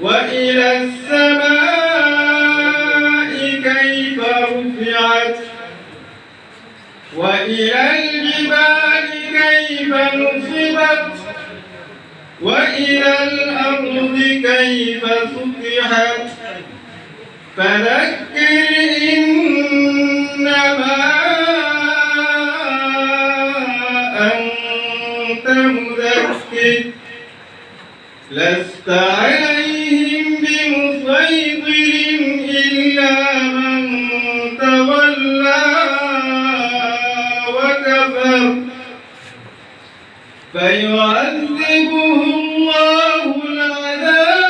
وإلى السماء كيف رفعت؟ وإلى الجبال كيف نصبت؟ وإلى الأرض كيف سطحت؟ فذكر إنما أنت مذكر. لست عليهم إلا من تولى وكفر. فيعذبه الله العذاب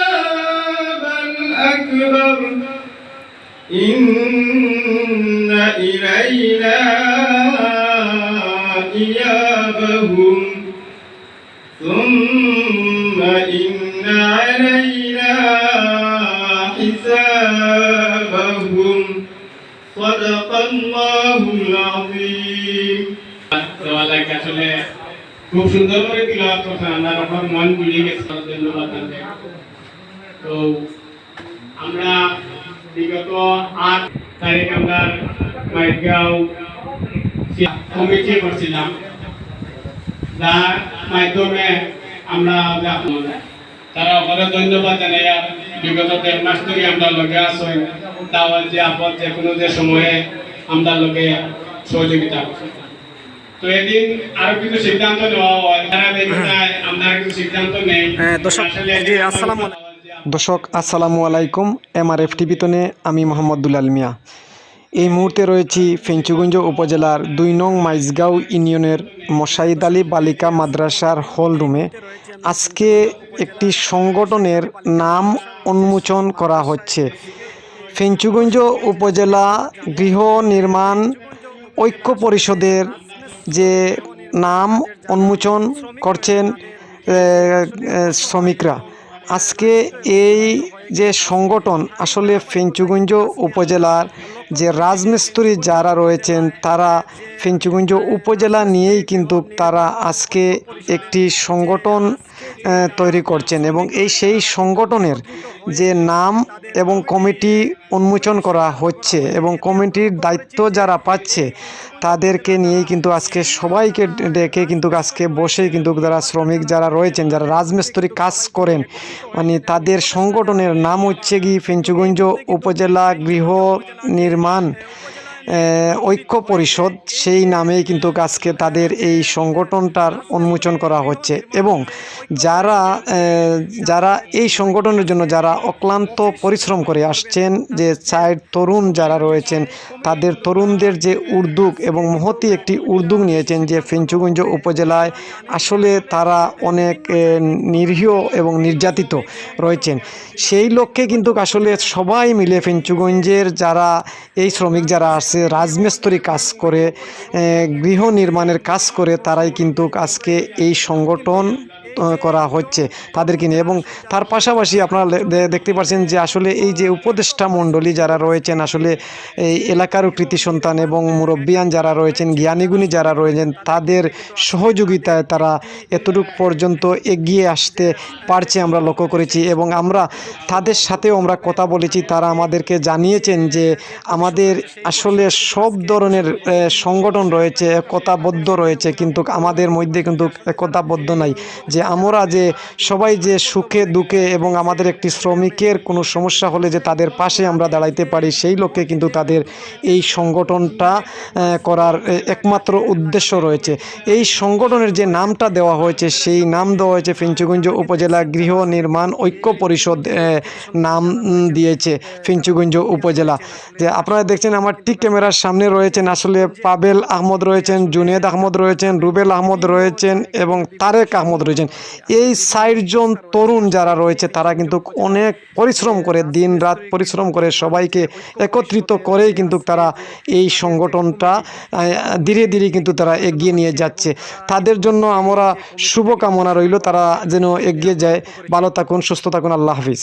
الأكبر. إن إلينا إيابهم. ثم إن علينا حسابهم صدق الله العظيم দেওয়ালাকে আসলে খুব সুন্দর করে তিলাওয়াত করছেন আমরা আমার মন জুড়িয়ে গেছে ধন্যবাদ তাকে তো আমরা বিগত আট তারিখ আমরা মাইগাঁও কমিটি করছিলাম যার মাধ্যমে আমরা তারা ওখানে ধন্যবাদ জানাই। বিগত দেড় মাস ধরে আমরা লগে আসই দাওয়াল যে আপদ যে কোনো যে সময়ে আমরা লগে সহযোগিতা তো এদিন আরও কিছু সিদ্ধান্ত নেওয়া হয়। তারা আমরা কিছু সিদ্ধান্ত নেই হ্যাঁ, আসসালামু দর্শক আসসালামু আলাইকুম। এমআরএফ টিভিতনে আমি মোহাম্মদ দুলাল মিয়া। এই মুহূর্তে রয়েছি ফেঞ্চুগঞ্জ উপজেলার দুই নং মাইজগাঁও ইউনিয়নের মশাইদ আলী বালিকা মাদ্রাসার হল রুমে আজকে একটি সংগঠনের নাম উন্মোচন করা হচ্ছে। ফেঞ্চুগঞ্জ উপজেলা গৃহ নির্মাণ ঐক্য পরিষদের যে নাম উন্মোচন করছেন শ্রমিকরা। আজকে এই যে সংগঠন, আসলে ফেঞ্চুগঞ্জ উপজেলার যে রাজমিস্ত্রি যারা রয়েছেন, তারা ফেঞ্চুগঞ্জ উপজেলা নিয়েই কিন্তু তারা আজকে একটি সংগঠন তৈরি করছেন এবং এই সেই সংগঠনের যে নাম এবং কমিটি উন্মোচন করা হচ্ছে এবং কমিটির দায়িত্ব যারা পাচ্ছে, তাদেরকে নিয়েই কিন্তু আজকে সবাইকে ডেকে কিন্তু আজকে বসে কিন্তু যারা শ্রমিক যারা রয়েছেন, যারা রাজমিস্ত্রি কাজ করেন মানে তাদের সংগঠনের নাম হচ্ছে কি ফেঞ্চুগঞ্জ উপজেলা গৃহ নির্মাণ ঐক্য পরিষদ, সেই নামেই কিন্তু আজকে তাদের এই সংগঠনটার উন্মোচন করা হচ্ছে। এবং যারা যারা এই সংগঠনের জন্য যারা অক্লান্ত পরিশ্রম করে আসছেন, যে চায়ের তরুণ যারা রয়েছেন তাদের তরুণদের যে উদ্যোগ এবং মহতি একটি উদ্যোগ নিয়েছেন যে ফেঞ্চুগঞ্জ উপজেলায় আসলে তারা অনেক নিরীহ এবং নির্যাতিত রয়েছেন। সেই লক্ষ্যে কিন্তু আসলে সবাই মিলে ফেঞ্চুগঞ্জের যারা, এই শ্রমিক যারা আছে, রাজমিস্ত্রি কাজ করে গৃহ নির্মাণের কাজ করে, তারাই কিন্তু আজকে এই সংগঠন করা হচ্ছে তাদেরকে নিয়ে। এবং তার পাশাপাশি আপনারা দেখতে পাচ্ছেন যে আসলে এই যে উপদেষ্টা মণ্ডলী যারা রয়েছেন, আসলে এই এলাকার কৃতি সন্তান এবং মুরব্বিয়ান যারা রয়েছেন, জ্ঞানীগুণী যারা রয়েছেন, তাদের সহযোগিতায় তারা এতটুক পর্যন্ত এগিয়ে আসতে পারছে আমরা লক্ষ্য করেছি। এবং আমরা তাদের সাথেও আমরা কথা বলেছি, তারা আমাদেরকে জানিয়েছেন যে আমাদের আসলে সব ধরনের সংগঠন রয়েছে, একতাবদ্ধ রয়েছে, কিন্তু আমাদের মধ্যে কিন্তু একতাবদ্ধ নাই। যে আমরা যে সবাই যে সুখে, দুঃখে এবং আমাদের একটি শ্রমিকের কোনো সমস্যা হলে যে তাদের পাশে আমরা দাঁড়াইতে পারি, সেই লক্ষ্যে কিন্তু তাদের এই সংগঠনটা করার একমাত্র উদ্দেশ্য রয়েছে। এই সংগঠনের যে নামটা দেওয়া হয়েছে, সেই নাম দেওয়া হয়েছে ফিঞ্চুগঞ্জ উপজেলা গৃহ নির্মাণ ঐক্য পরিষদ নাম দিয়েছে ফিঞ্চুগঞ্জ উপজেলা। যে আপনারা দেখছেন আমার ঠিক ক্যামেরার সামনে রয়েছেন আসলে পাবেল আহমদ রয়েছেন, জুনেদ আহমদ রয়েছেন, রুবেল আহমদ রয়েছেন এবং তারেক আহমদ রয়েছেন। এই ষাটজন তরুণ যারা রয়েছে, তারা কিন্তু অনেক পরিশ্রম করে দিন রাত পরিশ্রম করে সবাইকে একত্রিত করেই কিন্তু তারা এই সংগঠনটা ধীরে ধীরে কিন্তু তারা এগিয়ে নিয়ে যাচ্ছে। তাদের জন্য আমরা শুভকামনা রইল, তারা যেন এগিয়ে যায়। ভালো থাকুন, সুস্থ থাকুন, আল্লাহ হাফিজ।